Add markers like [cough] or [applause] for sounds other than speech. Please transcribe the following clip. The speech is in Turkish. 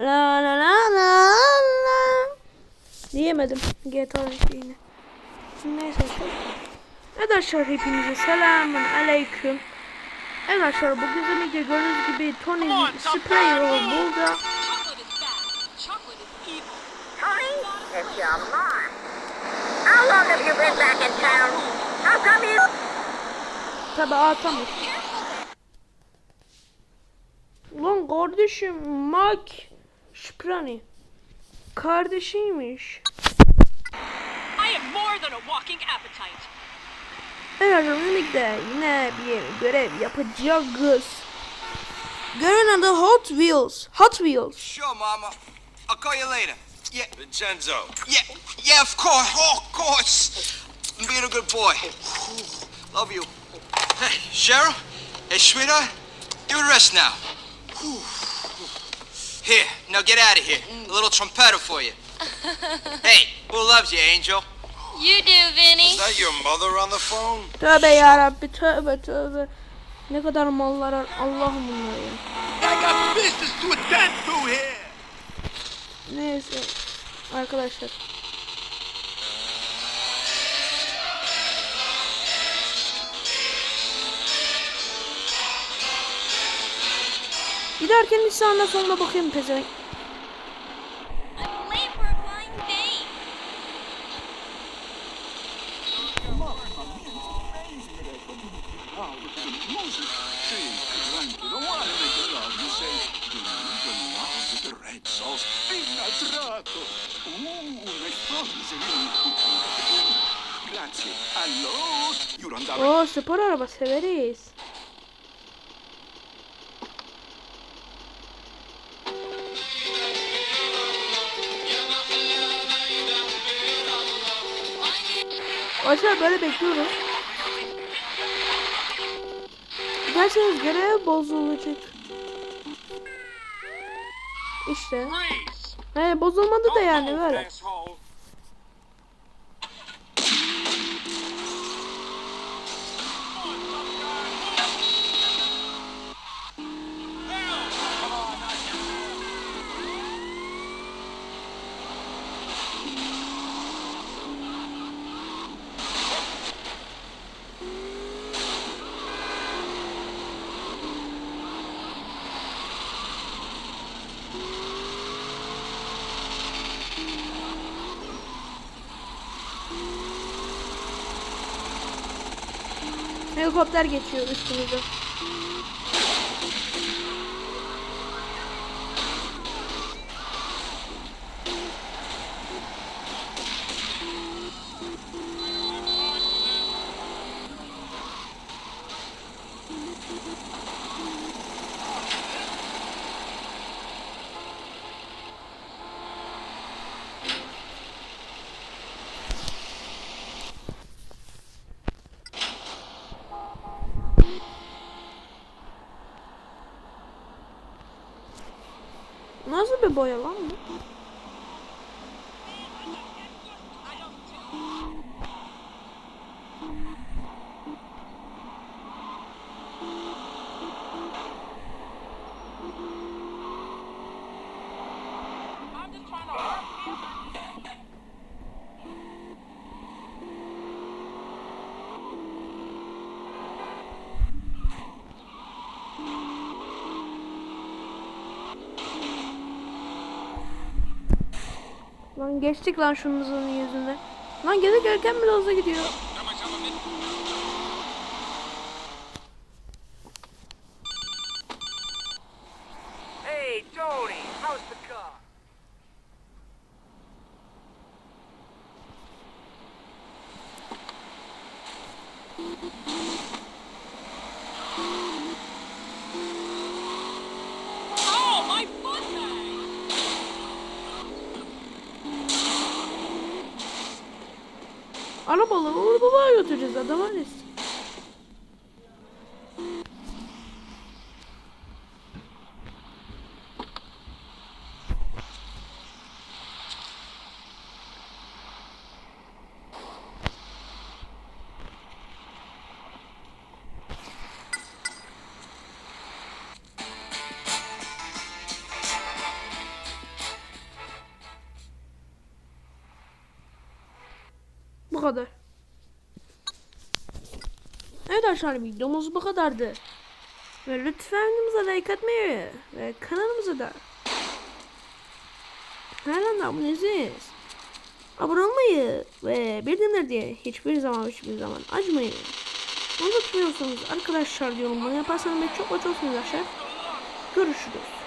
la la la la la. Diyemedim GTA şeyini. Neyse. Arkadaşlar hepinize selamun aleyküm. Arkadaşlar bu güzel video gördüğünüz gibi Tony Sprayer burada. Tony, it's your mom. How long have you been back in town? How come you... Tabi atamıyor. Ulan kardeşim Mike Şükrani. Kardeşiymiş. I am more than a walking appetite. Evet birlikte yine bir görev yapacağız. Görevin adı Hot Wheels. Hot Wheels. Sure, Mama. I'll call you later. Yeah, Vincenzo. yeah, yeah, of course. Oh, of course. I'm being a good boy. Love you. Hey, Cheryl. Hey, sweetheart. You rest now. Here, now get out of here. A little trumpeter for you. [laughs] hey, who loves you, Angel? You do, Vinny. Is that your mother on the phone? Tövbe yarabbi tövbe tövbe. Ne kadar mallar Allah'ım bunlar ya. I got business to attend to here. Neyse arkadaşlar. Giderken bir sağına soluna bakayım pezevenk. İnnastrato. Uh, le forze. Grazie. Allora, io andavo Oo spor araba severiz. Aşağı böyle bekliyoruz. Giderseniz görev bozulacak. İşte. He bozulmadı da yani böyle. Helikopter geçiyor üstümüze. Nasıl bir boya lan bu? Lan geçtik lan şunun yüzünden. Lan geri gelirken bile hızlı gidiyor. Hey, Tony, how's the car? Oh, my foot bag. Arabaları oradan götüreceğiz adama ne? Kadar. Evet arkadaşlar videomuz bu kadardı. Ve lütfen videomuza like atmayı ve kanalımıza da hala da abone değilseniz abone olmayı ve bildirimleri diye hiçbir zaman hiçbir zaman açmayın. Unutmuyorsunuz arkadaşlar yorumları yaparsanız beni çok mutlu olursunuz arkadaşlar. Görüşürüz.